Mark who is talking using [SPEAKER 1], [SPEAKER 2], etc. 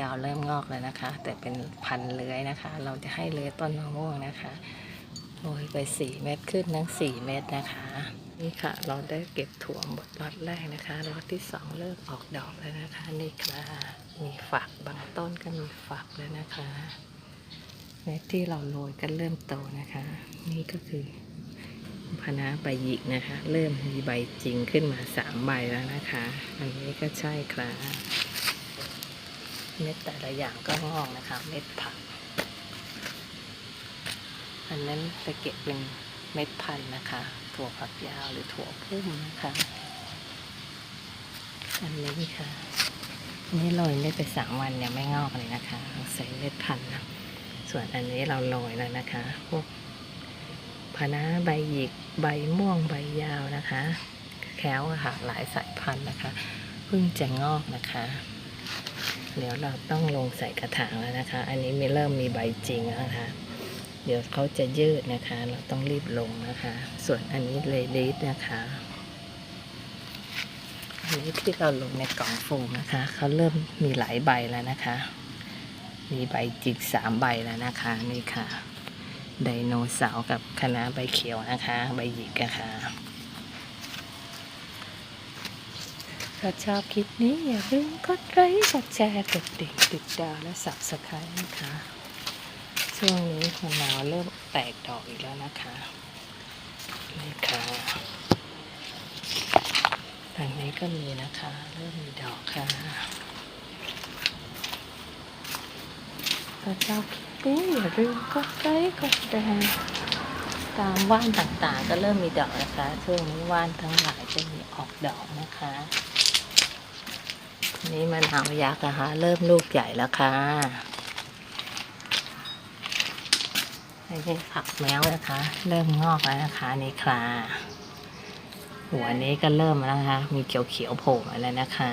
[SPEAKER 1] ยาวเริ่มงอกแล้วนะคะ แต่เป็นพันเลื้อยนะคะ เราจะให้เลื้อยต้นมะม่วงนะคะโรยไปสี่เม็ดขึ้นทั้งสี่เม็ดนะคะ นี่ค่ะ เราได้เก็บถั่วหมดล็อตแรกนะคะล็อตที่สองเริ่มออกดอกแล้วนะคะ นี่ค่ะมีฝักบางต้นก็มีฝักแล้วนะคะเม็ดที่เราโรยก็เริ่มโตนะคะ นี่ก็คือพนาใบหยิกนะคะ เริ่มมีใบจริงขึ้นมาสามใบแล้วนะคะ อันนี้ก็ใช่ครับ เม็ดแต่ละอย่างก็งอกนะคะ เม็ดผัก อันนั้นจะเก็บเป็นเม็ดพันธุ์นะคะ ถั่วฝักยาวหรือถั่วพุ่มนะคะ อันนี้ค่ะนนี้โรยได้ไปสามวันยังไม่งอกเลยนะคะใส่เม็ดพันธุ์นะส่วนอันนี้เราโรยแล้วนะคะ พวกพะน้าใบหยิกใบม่วงใบยาวนะคะ แคล้วค่ะหลายสายพันธุ์นะคะ เพิ่งจะงอกนะคะ เดี๋ยวเราต้องลงใส่กระถางแล้วนะคะ อันนี้มีเริ่มมีใบจริงแล้วนะคะ เดี๋ยวเขาจะยืดนะคะ เราต้องรีบลงนะคะ ส่วนอันนี้เลดิสนะคะ อันนี้ที่เราลงในกล่องโฟมนะคะ เขาเริ่มมีหลายใบแล้วนะคะ มีใบจิกสามใบแล้วนะคะนี่ค่ะไดโนเสาร์กับคณะใบเขียวนะคะ ใบหยิกนะคะ ถ้าชอบคลิปนี้อย่าลืมกดไลค์กดแชร์กดติดติดดาวและสับสไครต์นะคะ ช่วงนี้มะนาวเริ่มแตกดอกอีกแล้วนะคะนี่ค่ะทางนี้ก็มีนะคะ เริ่มมีดอกค่ะถ้าชอบคลิปนี้อย่าลืมกดไลค์กดแชร์ ตามว่านต่างๆ ก็เริ่มมีดอกนะคะช่วงนี้ว่านทั้งหลายจะมีออกดอกนะคะ นี่มะนาวยักษ์นะคะเริ่มลูกใหญ่แล้วค่ะนนี้ผักแมวนะคะ เริ่มงอกแล้วนะคะนี่ค่ะหัวนี้ก็เริ่มแล้วนะคะ มีเขียวๆโผล่มาแล้วนะคะ